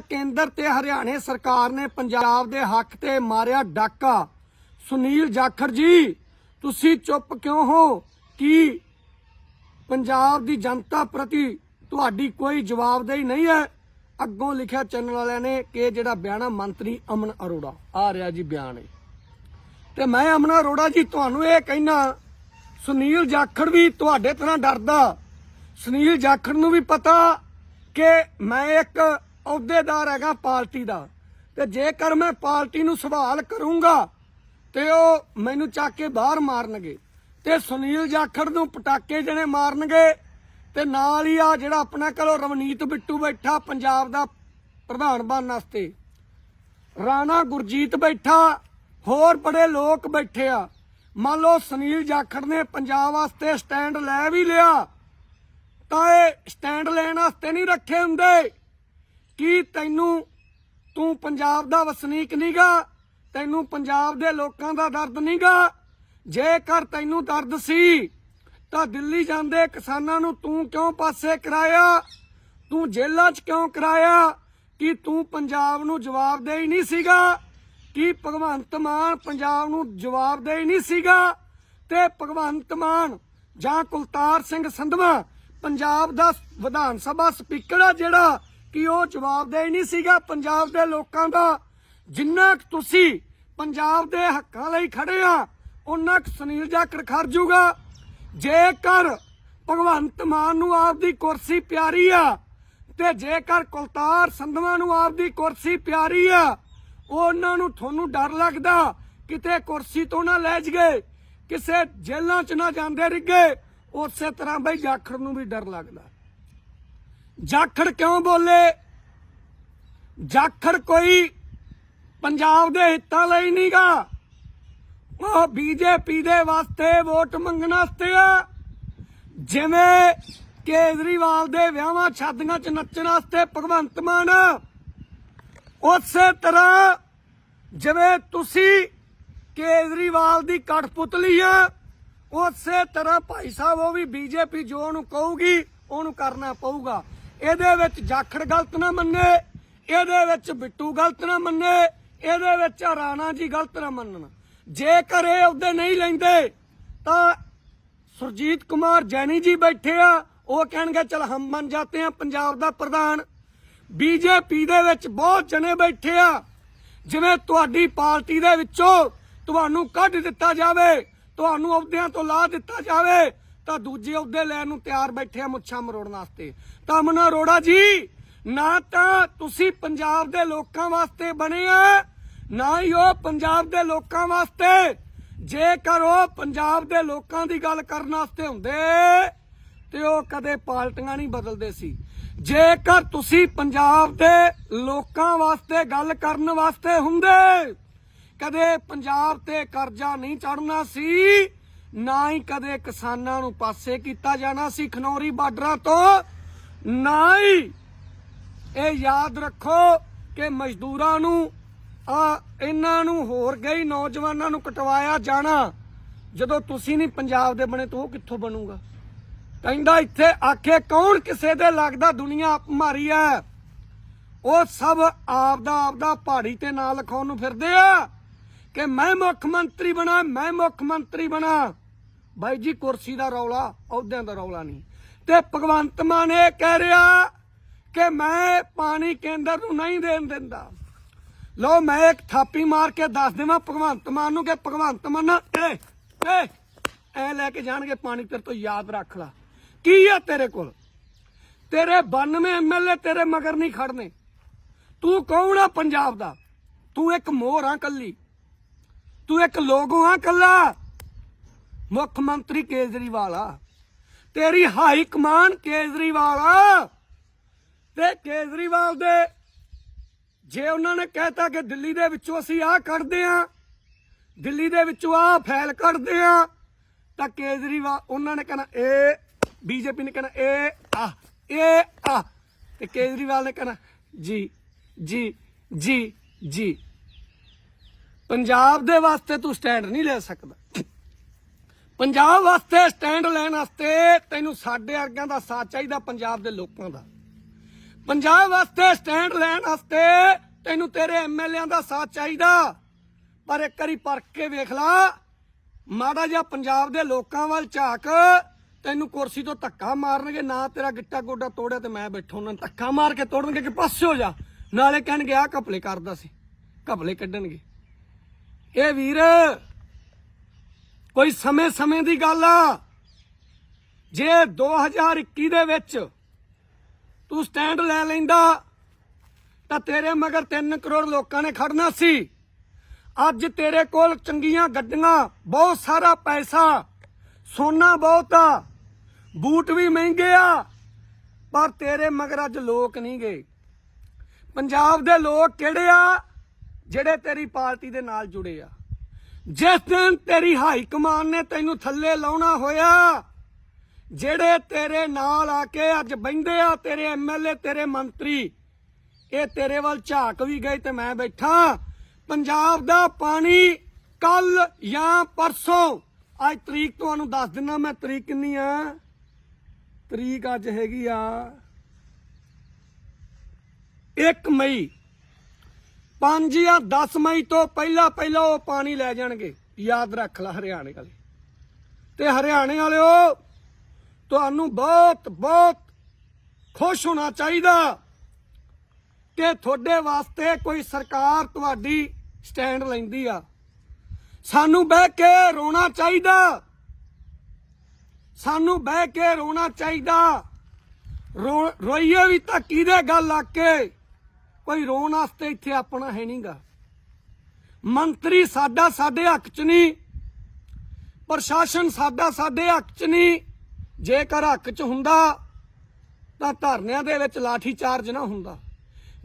ਕੇਂਦਰ ਤੇ ਹਰਿਆਣੇ ਸਰਕਾਰ ਨੇ ਪੰਜਾਬ ਦੇ ਹੱਕ ਤੇ ਮਾਰਿਆ ਡਾਕਾ। ਸੁਨੀਲ ਜਾਖੜ ਜੀ, ਤੁਸੀਂ ਚੁੱਪ ਕਿਉਂ ਹੋ? ਕੀ ਪੰਜਾਬ ਦੀ ਜਨਤਾ ਪ੍ਰਤੀ ਤੁਹਾਡੀ ਕੋਈ ਜਵਾਬਦੇਹੀ ਨਹੀਂ ਹੈ? ਅੱਗੋਂ ਲਿਖਿਆ ਚੈਨਲ ਵਾਲਿਆਂ ਨੇ ਕਿ ਜਿਹੜਾ ਬਿਆਨ ਮੰਤਰੀ ਅਮਨ ਅਰੋੜਾ, ਆ ਰਿਹਾ ਜੀ ਬਿਆਨ ਇਹ। ਤੇ ਮੈਂ ਅਮਨ ਅਰੋੜਾ ਜੀ, ਤੁਹਾਨੂੰ ਇਹ ਕਹਿਣਾ ਸੁਨੀਲ ਜਾਖੜ ਵੀ ਤੁਹਾਡੇ ਤਰ੍ਹਾਂ ਡਰਦਾ। ਸੁਨੀਲ ਜਾਖੜ ਨੂੰ ਵੀ ਪਤਾ ਕਿ ਮੈਂ ਇੱਕ ਅਹੁਦੇਦਾਰ ਹੈਗਾ ਪਾਰਟੀ ਦਾ। ਤੇ ਜੇਕਰ ਮੈਂ ਪਾਰਟੀ ਨੂੰ ਸਵਾਲ ਕਰੂੰਗਾ, ਤੇ ਉਹ ਮੈਨੂੰ ਚੱਕ ਕੇ ਬਾਹਰ ਮਾਰਨਗੇ। ਤੇ ਸੁਨੀਲ ਜਾਖੜ ਨੂੰ ਪਟਾਕੇ ਜਣੇ ਮਾਰਨਗੇ, ਤੇ ਨਾਲ ਹੀ ਆ ਜਿਹੜਾ ਆਪਣਾ ਕੋਲ ਰਵਨੀਤ ਬਿੱਟੂ ਬੈਠਾ ਪੰਜਾਬ ਦਾ ਪ੍ਰਧਾਨ ਬਣਨ ਵਾਸਤੇ। ਰਾਣਾ ਗੁਰਜੀਤ ਬੈਠਾ, ਹੋਰ ਬੜੇ ਲੋਕ ਬੈਠੇ ਆ। ਮੰਨ ਲਓ ਸੁਨੀਲ ਜਾਖੜ ਨੇ ਪੰਜਾਬ ਵਾਸਤੇ ਸਟੈਂਡ ਲੈ ਵੀ ਲਿਆ, ਤਾਂ ਇਹ ਸਟੈਂਡ ਲੈਣ ਵਾਸਤੇ ਨਹੀਂ ਰੱਖੇ ਹੁੰਦੇ। ਕੀ ਤੈਨੂੰ ਤੂੰ ਪੰਜਾਬ ਦਾ ਵਸਨੀਕ ਨਹੀਂਗਾ ਤੈਨੂੰ ਪੰਜਾਬ ਦੇ ਲੋਕਾਂ ਦਾ ਦਰਦ ਨਹੀਂਗਾ ਜੇਕਰ ਤੈਨੂੰ ਦਰਦ ਸੀ, ਤਾਂ ਦਿੱਲੀ ਜਾਂਦੇ ਕਿਸਾਨਾਂ ਨੂੰ ਤੂੰ ਕਿਉਂ ਪਾਸੇ ਕਰਾਇਆ? ਤੂੰ ਜੇਲ੍ਹਾਂ 'ਚ ਕਿਉਂ ਕਰਾਇਆ? ਕਿ ਤੂੰ ਪੰਜਾਬ ਨੂੰ ਜਵਾਬਦੇਹੀ ਨਹੀਂ ਸੀਗਾ? ਕਿ ਭਗਵੰਤ ਮਾਨ ਪੰਜਾਬ ਨੂੰ ਜਵਾਬਦੇਹੀ ਨਹੀਂ ਸੀਗਾ? ਤੇ ਭਗਵੰਤ ਮਾਨ ਜਾਂ ਕੁਲਤਾਰ ਸਿੰਘ ਸੰਧਵਾ ਪੰਜਾਬ ਦਾ ਵਿਧਾਨ ਸਭਾ ਸਪੀਕਰ ਆ ਜਿਹੜਾ ਕਿ ਉਹ ਜਵਾਬਦੇਹੀ ਨਹੀਂ ਸੀਗਾ ਪੰਜਾਬ ਦੇ ਲੋਕਾਂ ਦਾ। ਜਿੰਨਾ ਕੁ ਤੁਸੀਂ ਪੰਜਾਬ ਦੇ ਹੱਕਾਂ ਲਈ ਖੜੇ ਆ ਉਹਨਾਂ ਕੁ ਸੁਨੀਲ ਜਾਖੜ ਖੜ ਜੂਗਾ। ਜੇਕਰ ਭਗਵੰਤ ਮਾਨ ਨੂੰ ਆਪਦੀ ਕੁਰਸੀ ਪਿਆਰੀ ਆ, ਤੇ ਜੇਕਰ ਕੁਲਤਾਰ ਸੰਧਵਾ ਨੂੰ ਆਪਦੀ ਕੁਰਸੀ ਪਿਆਰੀ ਆ, ਉਹਨਾਂ ਨੂੰ ਤੁਹਾਨੂੰ ਡਰ ਲੱਗਦਾ ਕਿਤੇ ਕੁਰਸੀ ਤੋਂ ਨਾ ਲੈ ਜਗੇ ਕਿਸੇ ਜੇਲ੍ਹਾਂ 'ਚ ਨਾ ਜਾਂਦੇ ਰਿੱਗੇ, ਉਸੇ ਤਰ੍ਹਾਂ ਬਈ ਜਾਖੜ ਨੂੰ ਵੀ ਡਰ ਲੱਗਦਾ। ਜਾਖੜ ਕਿਉਂ ਬੋਲੇ? ਜਾਖੜ ਕੋਈ ਪੰਜਾਬ ਦੇ ਹਿੱਤਾਂ ਲਈ ਨਹੀਂਗਾ ਉਹ ਬੀਜੇਪੀ ਦੇ ਵਾਸਤੇ ਵੋਟ ਮੰਗਣ ਵਾਸਤੇ ਆ। ਜਿਵੇਂ ਕੇਜਰੀਵਾਲ ਦੇ ਵਿਆਹਾਂ ਸ਼ਾਦੀਆਂ 'ਚ ਨੱਚਣ ਵਾਸਤੇ ਭਗਵੰਤ ਮਾਨ। ਉਸੇ ਤਰ੍ਹਾਂ ਜਿਵੇਂ ਤੁਸੀਂ ਕੇਜਰੀਵਾਲ ਦੀ ਕਠਪੁਤਲੀ ਆ, ਉਸੇ ਤਰ੍ਹਾਂ ਭਾਈ ਸਾਹਿਬ ਉਹ ਵੀ ਬੀਜੇਪੀ ਜੋ ਉਹਨੂੰ ਕਹੂਗੀ, ਉਹਨੂੰ ਕਰਨਾ ਪਊਗਾ। ਇਹਦੇ ਵਿੱਚ ਜਾਖੜ ਗਲਤ ਨਾ ਮੰਨੇ, ਇਹਦੇ ਵਿੱਚ ਬਿੱਟੂ ਗਲਤ ਨਾ ਮੰਨੇ, ਇਹਦੇ ਵਿੱਚ ਰਾਣਾ ਜੀ ਗਲਤ ਨਾ ਮੰਨਣ। ਜੇਕਰ ਇਹ ਉਹਦੇ ਨਹੀਂ ਲੈਂਦੇ, ਤਾਂ ਸੁਰਜੀਤ ਕੁਮਾਰ ਜੈਨੀ ਜੀ ਬੈਠੇ ਆ, ਉਹ ਕਹਿਣਗੇ, ਚਲ ਹਮ ਮੰਨ ਜਾਤੇ ਆ, ਪੰਜਾਬ ਦਾ ਪ੍ਰਧਾਨ। ਬੀਜੇਪੀ ਦੇ ਵਿੱਚ ਬਹੁਤ ਜਣੇ ਬੈਠੇ ਆ, ਜਿਵੇਂ ਤੁਹਾਡੀ ਪਾਰਟੀ ਦੇ ਵਿੱਚੋਂ ਤੁਹਾਨੂੰ ਕੱਢ ਦਿੱਤਾ ਜਾਵੇ, ਤੁਹਾਨੂੰ ਅਹੁਦਿਆਂ ਤੋਂ ਲਾ ਦਿੱਤਾ ਜਾਵੇ ਤਾਂ ਦੂਜੇ ਅਹੁਦੇ ਲੈਣ ਨੂੰ ਤਿਆਰ ਬੈਠੇ ਆ ਮੁੱਛਾਂ ਮਰੋੜਨ ਵਾਸਤੇ। ਤਾਂ ਮਨਾ ਅਰੋੜਾ ਜੀ, ਨਾ ਤਾਂ ਤੁਸੀਂ ਪੰਜਾਬ ਦੇ ਲੋਕਾਂ ਵਾਸਤੇ ਬਣੇ ਆ, ਨਾ ਹੀ ਉਹ ਪੰਜਾਬ ਦੇ ਲੋਕਾਂ ਵਾਸਤੇ। ਜੇਕਰ ਉਹ ਪੰਜਾਬ ਦੇ ਲੋਕਾਂ ਦੀ ਗੱਲ ਕਰਨ ਵਾਸਤੇ ਹੁੰਦੇ, ਤੇ ਉਹ ਕਦੇ ਪਾਲਟੀਆਂ ਨਹੀਂ ਬਦਲਦੇ ਸੀ। ਜੇਕਰ ਤੁਸੀਂ ਪੰਜਾਬ ਦੇ ਲੋਕਾਂ ਵਾਸਤੇ ਗੱਲ ਕਰਨ ਵਾਸਤੇ ਹੁੰਦੇ, ਕਦੇ ਪੰਜਾਬ ਤੇ ਕਰਜ਼ਾ ਨਹੀਂ ਚੜਨਾ ਸੀ ਨਾ ਹੀ ਕਦੇ ਕਿਸਾਨਾਂ ਨੂੰ ਪਾਸੇ ਕੀਤਾ ਜਾਣਾ ਸੀ ਖਨੌਰੀ ਬਾਰਡਰਾਂ ਤੋਂ, ਨਾ ਹੀ ਇਹ ਯਾਦ ਰੱਖੋ ਕਿ ਮਜ਼ਦੂਰਾਂ ਨੂੰ, ਆ, ਇਹਨਾਂ ਨੂੰ ਹੋਰ ਗਈ ਨੌਜਵਾਨਾਂ ਨੂੰ ਕਟਵਾਇਆ ਜਾਣਾ। ਜਦੋਂ ਤੁਸੀਂ ਨਹੀਂ ਪੰਜਾਬ ਦੇ ਬਣੇ ਤਾਂ ਉਹ ਕਿੱਥੋਂ ਬਣੂਗਾ? ਕਹਿੰਦਾ ਇੱਥੇ ਆਖੇ ਕੌਣ ਕਿਸੇ ਦੇ ਲੱਗਦਾ ਦੁਨੀਆ ਮਾਰੀ ਐ? ਉਹ ਸਭ ਆਪਦਾ ਆਪਦਾ ਪਹਾੜੀ ਤੇ ਨਾਂ ਲਿਖਾਉਣ ਨੂੰ ਫਿਰਦੇ ਆ ਕਿ ਮੈਂ ਮੁੱਖ ਮੰਤਰੀ ਬਣਾ, ਮੈਂ ਮੁੱਖ ਮੰਤਰੀ ਬਣਾ। ਬਾਈ ਜੀ, ਕੁਰਸੀ ਦਾ ਰੌਲਾ, ਅਹੁਦਿਆਂ ਦਾ ਰੌਲਾ ਨਹੀਂ। ਤੇ ਭਗਵੰਤ ਮਾਨ ਇਹ ਕਹਿ ਰਿਹਾ ਕਿ ਮੈਂ ਪਾਣੀ ਕੇਂਦਰ ਨੂੰ ਨਹੀਂ ਦੇਣ ਦਿੰਦਾ। ਲਓ, ਮੈਂ ਇੱਕ ਥਾਪੀ ਮਾਰ ਕੇ ਦੱਸ ਦੇਵਾਂ ਭਗਵੰਤ ਮਾਨ ਨੂੰ ਕਿ ਭਗਵੰਤ ਮਾਨ ਨਾ ਏ ਏ, ਐ ਲੈ ਕੇ ਜਾਣਗੇ ਪਾਣੀ, ਤੇਰੇ ਤੋਂ ਯਾਦ ਰੱਖ ਲੈ। ਕੀ ਹੈ ਤੇਰੇ ਕੋਲ? ਤੇਰੇ 92 ਐਮਐਲਏ ਤੇਰੇ ਮਗਰ ਨਹੀਂ ਖੜਨੇ। ਤੂੰ ਕੌਣ ਆ ਪੰਜਾਬ ਦਾ? ਤੂੰ ਇੱਕ ਮੋਹਰ ਆ ਕੱਲੀ ਤੂੰ ਇੱਕ ਲੋਗੋ ਆ ਕੱਲਾ ਮੁੱਖ ਮੰਤਰੀ ਕੇਜਰੀਵਾਲ ਆ। ਤੇਰੀ ਹਾਈ ਕਮਾਨ ਕੇਜਰੀਵਾਲ ਆ। ਤੇ ਕੇਜਰੀਵਾਲ ਦੇ ਜੇ ਉਹਨਾਂ ਨੇ ਕਹਿਤਾ ਕਿ ਦਿੱਲੀ ਦੇ ਵਿੱਚੋਂ ਅਸੀਂ ਆਹ ਕੱਢਦੇ ਆ, ਦਿੱਲੀ ਦੇ ਵਿੱਚੋਂ ਆਹ ਫੈਲ ਕੱਢਦੇ ਆ, ਤਾਂ ਕੇਜਰੀਵਾਲ, ਉਹਨਾਂ ਨੇ ਕਹਿਣਾ ਇਹ ਬੀਜੇਪੀ ਨੇ ਕਹਿਣਾ ਇਹ ਆ ਇਹ ਆ। ਤੇ ਕੇਜਰੀਵਾਲ ਨੇ ਕਹਿਣਾ ਜੀ ਜੀ ਜੀ ਜੀ। ਪੰਜਾਬ ਦੇ ਵਾਸਤੇ ਤੂੰ ਸਟੈਂਡ ਨਹੀਂ ਲੈ ਸਕਦਾ। ਪੰਜਾਬ ਵਾਸਤੇ ਸਟੈਂਡ ਲੈਣ ਵਾਸਤੇ ਤੈਨੂੰ ਸਾਡੇ ਵਰਗਿਆਂ ਦਾ ਸਾਥ ਚਾਹੀਦਾ, ਪੰਜਾਬ ਦੇ ਲੋਕਾਂ ਦਾ। ਪੰਜਾਬ ਵਾਸਤੇ ਸਟੈਂਡ ਲੈਣ ਵਾਸਤੇ ਤੈਨੂੰ ਤੇਰੇ ਐਮਐਲਏਆਂ ਦਾ ਸਾਥ ਚਾਹੀਦਾ। ਪਰ ਇੱਕ ਵਾਰੀ ਪਰਖ ਕੇ ਵੇਖ ਲਾ, ਮਾੜਾ ਜਿਹਾ ਪੰਜਾਬ ਦੇ ਲੋਕਾਂ ਵੱਲ ਝਾਕ, ਤੈਨੂੰ ਕੁਰਸੀ ਤੋਂ ਧੱਕਾ ਮਾਰਨਗੇ, ਨਾ ਤੇਰਾ ਗਿੱਟਾ ਗੋਡਾ ਤੋੜਿਆ ਤੇ ਮੈਂ ਬੈਠਾ ਉਹਨਾਂ ਨੂੰ ਧੱਕਾ ਮਾਰ ਕੇ ਤੋੜਨਗੇ ਕਿ ਪਾਸੇ ਹੋ ਜਾ। ਨਾਲੇ ਕਹਿਣਗੇ ਆ ਘਪਲੇ ਕਰਦਾ ਸੀ, ਘਪਲੇ ਕੱਢਣਗੇ। ਇਹ ਵੀਰ ਕੋਈ ਸਮੇਂ-ਸਮੇਂ ਦੀ ਗੱਲ ਆ। ਜੇ 2021 ਦੇ ਵਿੱਚ ਤੂੰ ਸਟੈਂਡ ਲੈ ਲੈਂਦਾ, ਤਾਂ ਤੇਰੇ ਮਗਰ 3 ਕਰੋੜ ਲੋਕਾਂ ਨੇ ਖੜਨਾ ਸੀ। ਅੱਜ ਤੇਰੇ ਕੋਲ ਚੰਗੀਆਂ ਗੱਡੀਆਂ, ਬਹੁਤ ਸਾਰਾ ਪੈਸਾ, ਸੋਨਾ ਬਹੁਤ ਆ, ਬੂਟ ਵੀ ਮਹਿੰਗੇ ਆ, ਪਰ ਤੇਰੇ ਮਗਰ ਅੱਜ ਲੋਕ ਨਹੀਂ ਗਏ। ਪੰਜਾਬ ਦੇ ਲੋਕ ਕਿਹੜੇ ਆ? ਜਿਹੜੇ ਤੇਰੀ ਪਾਰਟੀ ਦੇ ਨਾਲ ਜੁੜੇ ਆ। ਜਿਸ ਦਿਨ ਤੇਰੀ ਹਾਈ ਕਮਾਨ ਨੇ ਤੈਨੂੰ ਥੱਲੇ ਲਾਉਣਾ ਹੋਇਆ, ਜਿਹੜੇ ਤੇਰੇ ਨਾਲ ਆ ਕੇ ਅੱਜ ਬੈੰਦੇ ਆ, ਤੇਰੇ ਐਮਐਲਏ ਤੇਰੇ ਮੰਤਰੀ, ਇਹ ਤੇਰੇ ਵੱਲ ਝਾਕ ਵੀ ਗਏ ਤੇ ਮੈਂ ਬੈਠਾ। ਪੰਜਾਬ ਦਾ ਪਾਣੀ ਕੱਲ ਜਾਂ ਪਰਸੋਂ। ਅੱਜ ਤਰੀਕ ਤੁਹਾਨੂੰ ਦੱਸ ਦਿੰਦਾ ਮੈਂ ਤਰੀਕ ਕਿੰਨੀ ਆ। ਤਰੀਕ ਅੱਜ ਹੈਗੀ ਆ 1 ਮਈ। 5 ਜਾਂ 10 ਮਈ ਤੋਂ ਪਹਿਲਾਂ ਪਹਿਲਾਂ ਉਹ ਪਾਣੀ ਲੈ ਜਾਣਗੇ। ਯਾਦ ਰੱਖ ਲੈ ਹਰਿਆਣੇ ਵਾਲੇ। ਤੇ ਹਰਿਆਣੇ ਵਾਲਿਓ, ਤੁਹਾਨੂੰ ਬਹੁਤ ਬਹੁਤ ਖੁਸ਼ ਹੋਣਾ ਚਾਹੀਦਾ ਕਿ ਤੁਹਾਡੇ ਵਾਸਤੇ ਕੋਈ ਸਰਕਾਰ ਤੁਹਾਡੀ ਸਟੈਂਡ ਲੈਂਦੀ ਆ। ਸਾਨੂੰ ਬਹਿ ਕੇ ਰੋਣਾ ਚਾਹੀਦਾ। ਸਾਨੂੰ ਬਹਿ ਕੇ ਰੋਣਾ ਚਾਹੀਦਾ। ਰੋ- ਰੋਈਏ ਵੀ ਤਾਂ ਕਿਹਦੇ ਗੱਲ ਆ ਕੇ? ਕੋਈ ਰੋਣ ਵਾਸਤੇ ਇੱਥੇ ਆਪਣਾ ਹੈ ਨਹੀਂਗਾ ਮੰਤਰੀ ਸਾਡਾ ਸਾਡੇ ਹੱਕ 'ਚ ਨਹੀਂ ਪ੍ਰਸ਼ਾਸਨ ਸਾਡਾ ਸਾਡੇ ਹੱਕ 'ਚ ਨਹੀਂ ਜੇਕਰ ਹੱਕ 'ਚ ਹੁੰਦਾ, ਤਾਂ ਧਰਨਿਆਂ ਦੇ ਵਿੱਚ ਲਾਠੀ ਚਾਰਜ ਨਾ ਹੁੰਦਾ।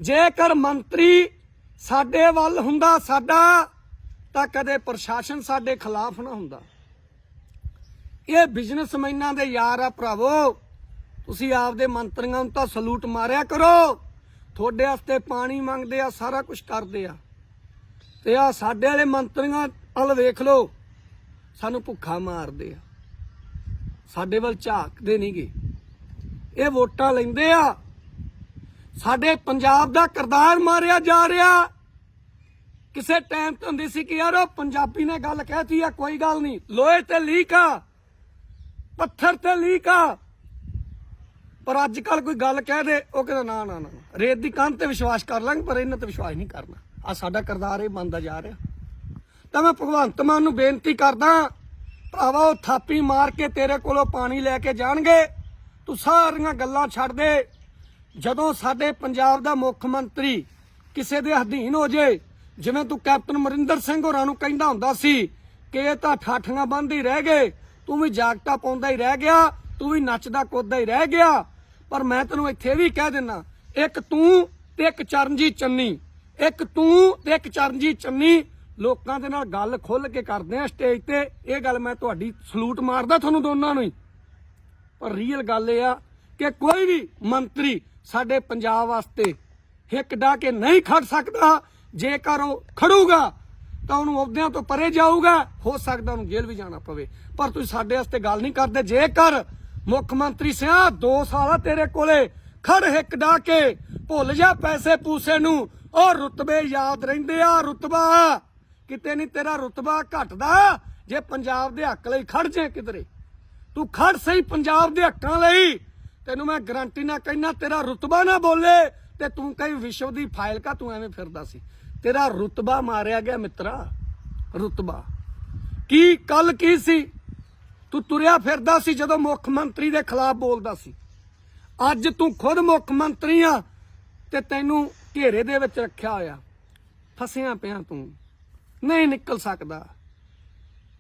ਜੇਕਰ ਮੰਤਰੀ ਸਾਡੇ ਵੱਲ ਹੁੰਦਾ ਸਾਡਾ, ਤਾਂ ਕਦੇ ਪ੍ਰਸ਼ਾਸਨ ਸਾਡੇ ਖਿਲਾਫ ਨਾ ਹੁੰਦਾ। ਇਹ ਬਿਜ਼ਨਸਮੈਨਾਂ ਦੇ ਯਾਰ ਆ ਭਰਾਵੋ, ਤੁਸੀਂ ਆਪਦੇ ਮੰਤਰੀਆਂ ਨੂੰ ਤਾਂ ਸਲੂਟ ਮਾਰਿਆ ਕਰੋ। ਤੁਹਾਡੇ ਵਾਸਤੇ ਪਾਣੀ ਮੰਗਦੇ ਆ, ਸਾਰਾ ਕੁਝ ਕਰਦੇ ਆ। ਤੇ ਆ ਸਾਡੇ ਵਾਲੇ ਮੰਤਰੀਆਂ ਵੱਲ ਵੇਖ ਲਓ, ਸਾਨੂੰ ਭੁੱਖਾ ਮਾਰਦੇ ਆ। ਸਾਡੇ ਵੱਲ ਝਾਕਦੇ ਨਹੀਂਗੇ ਇਹ ਵੋਟਾਂ ਲੈਂਦੇ ਆ। ਸਾਡੇ ਪੰਜਾਬ ਦਾ ਕਰਤਾਰ ਮਾਰਿਆ ਜਾ ਰਿਹਾ। ਕਿਸੇ ਟਾਈਮ ਤੇ ਹੁੰਦੀ ਸੀ ਕਿ ਯਾਰ ਉਹ ਪੰਜਾਬੀ ਨੇ ਗੱਲ ਕਹਿਤੀ ਆ, ਕੋਈ ਗੱਲ ਨਹੀਂ ਲੋਹੇ ਤੇ ਲੀਕ ਆ, ਪੱਥਰ ਤੇ ਲੀਕ ਆ। ਪਰ ਅੱਜ ਕੱਲ ਕੋਈ ਗੱਲ ਕਹਿ ਦੇ, ਉਹ ਕਹਿੰਦਾ, ਨਾ ਨਾ ਨਾ ਰੇਤ ਦੀ ਕੰਧ ਤੇ ਵਿਸ਼ਵਾਸ ਕਰ ਲਾਂਗੇ, ਪਰ ਇਹਨਾਂ ਤੇ ਵਿਸ਼ਵਾਸ ਨਹੀਂ ਕਰਨਾ। ਆ ਸਾਡਾ ਕਰਤਾਰ ਇਹ ਬੰਦਾ ਜਾ ਰਿਹਾ। ਤਾਂ ਮੈਂ ਭਗਵੰਤ ਮਾਨ ਨੂੰ ਬੇਨਤੀ ਕਰਦਾ, ਭਰਾਵਾ, ਉਹ ਥਾਪੀ ਮਾਰ ਕੇ ਤੇਰੇ ਕੋਲੋਂ ਪਾਣੀ ਲੈ ਕੇ ਜਾਣਗੇ। ਤੂੰ ਸਾਰੀਆਂ ਗੱਲਾਂ ਛੱਡ ਦੇ। ਜਦੋਂ ਸਾਡੇ ਪੰਜਾਬ ਦਾ ਮੁੱਖ ਮੰਤਰੀ ਕਿਸੇ ਦੇ ਅਧੀਨ ਹੋ ਜੇ, ਜਿਵੇਂ ਤੂੰ ਕੈਪਟਨ ਮਰਿੰਦਰ ਸਿੰਘ ਹੋਰਾਂ ਨੂੰ ਕਹਿੰਦਾ ਹੁੰਦਾ ਸੀ ਕਿ ਇਹ ਤਾਂ ਠਾਠੀਆਂ ਬੰਦ ਹੀ ਰਹਿ ਗਏ, ਤੂੰ ਵੀ ਜਾਗਟਾ ਪਾਉਂਦਾ ਹੀ ਰਹਿ ਗਿਆ, ਤੂੰ ਵੀ ਨੱਚਦਾ ਕੁੱਦਦਾ ਹੀ ਰਹਿ ਗਿਆ। ਪਰ ਮੈਂ ਤੈਨੂੰ ਇੱਥੇ ਵੀ ਕਹਿ ਦਿੰਨਾ, ਇੱਕ ਤੂੰ ਤੇ ਇੱਕ ਚਰਨਜੀਤ ਚੰਨੀ, ਇੱਕ ਤੂੰ ਤੇ ਇੱਕ ਚਰਨਜੀਤ ਚੰਨੀ, ਲੋਕਾਂ ਦੇ ਨਾਲ ਗੱਲ ਖੁੱਲ ਕੇ ਕਰਦੇ ਆ ਸਟੇਜ ਤੇ, ਇਹ ਗੱਲ ਮੈਂ ਤੁਹਾਡੀ ਸਲੂਟ ਮਾਰਦਾ ਤੁਹਾਨੂੰ ਦੋਨਾਂ ਨੂੰ ਹੀ। ਪਰ ਰੀਅਲ ਗੱਲ ਇਹ ਆ ਕਿ ਕੋਈ ਵੀ ਮੰਤਰੀ ਸਾਡੇ ਪੰਜਾਬ ਵਾਸਤੇ ਹਿੱਕ ਡਾ ਕੇ ਨਹੀਂ ਖੜ ਸਕਦਾ, ਜੇਕਰ ਉਹ ਖੜੂਗਾ, ਤਾਂ ਉਹਨੂੰ ਅਹੁਦਿਆਂ ਤੋਂ ਪਰੇ ਜਾਊਗਾ, ਹੋ ਸਕਦਾ ਉਹਨੂੰ ਜੇਲ੍ਹ ਵੀ ਜਾਣਾ ਪਵੇ। ਪਰ ਤੁਸੀਂ ਸਾਡੇ ਵਾਸਤੇ ਗੱਲ ਨਹੀਂ ਕਰਦੇ, ਜੇਕਰ ਮੁੱਖ ਮੰਤਰੀ ਸਿਆ 2 ਸਾਲਾ ਤੇਰੇ ਕੋਲੇ ਖੜ ਹਿੱਕ ਡਾ ਕੇ, ਭੁੱਲ ਜਾ ਪੈਸੇ ਪੂਸੇ ਨੂੰ। ਉਹ ਰੁਤਬੇ ਯਾਦ ਰਹਿੰਦੇ ਆ, ਰੁਤਬਾ। ਕਿਤੇ ਨਹੀਂ ਤੇਰਾ ਰੁਤਬਾ ਘਟਦਾ, ਜੇ ਪੰਜਾਬ ਦੇ ਹੱਕ ਲਈ ਖੜ ਜੇ ਕਿਧਰੇ। ਤੂੰ ਖੜ ਸਹੀ ਪੰਜਾਬ ਦੇ ਹੱਕਾਂ ਲਈ। ਤੈਨੂੰ ਮੈਂ ਗਰੰਟੀ ਨਾਲ ਕਹਿਣਾ ਤੇਰਾ ਰੁਤਬਾ ਨਾ ਬੋਲੇ, ਤੇ ਤੂੰ ਕਹੀ ਵਿਸ਼ਵ ਦੀ ਫਾਈਲ ਕਾ, ਤੂੰ ਐਵੇਂ ਫਿਰਦਾ ਸੀ। ਤੇਰਾ ਰੁਤਬਾ ਮਾਰਿਆ ਗਿਆ ਮਿੱਤਰਾ, ਰੁਤਬਾ। ਕੀ ਕੱਲ ਕੀ ਸੀ? ਤੂੰ ਤੁਰਿਆ ਫਿਰਦਾ ਸੀ ਜਦੋਂ ਮੁੱਖ ਮੰਤਰੀ ਦੇ ਖਿਲਾਫ ਬੋਲਦਾ ਸੀ। ਅੱਜ ਤੂੰ ਖੁਦ ਮੁੱਖ ਮੰਤਰੀ ਆ ਤੇ ਤੈਨੂੰ ਘੇਰੇ ਦੇ ਵਿੱਚ ਰੱਖਿਆ ਹੋਇਆ। ਫਸਿਆ ਪਿਆ ਤੂੰ। ਨਹੀਂ ਨਿਕਲ ਸਕਦਾ।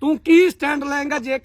ਤੂੰ ਕੀ ਸਟੈਂਡ ਲਏਗਾ ਜੇ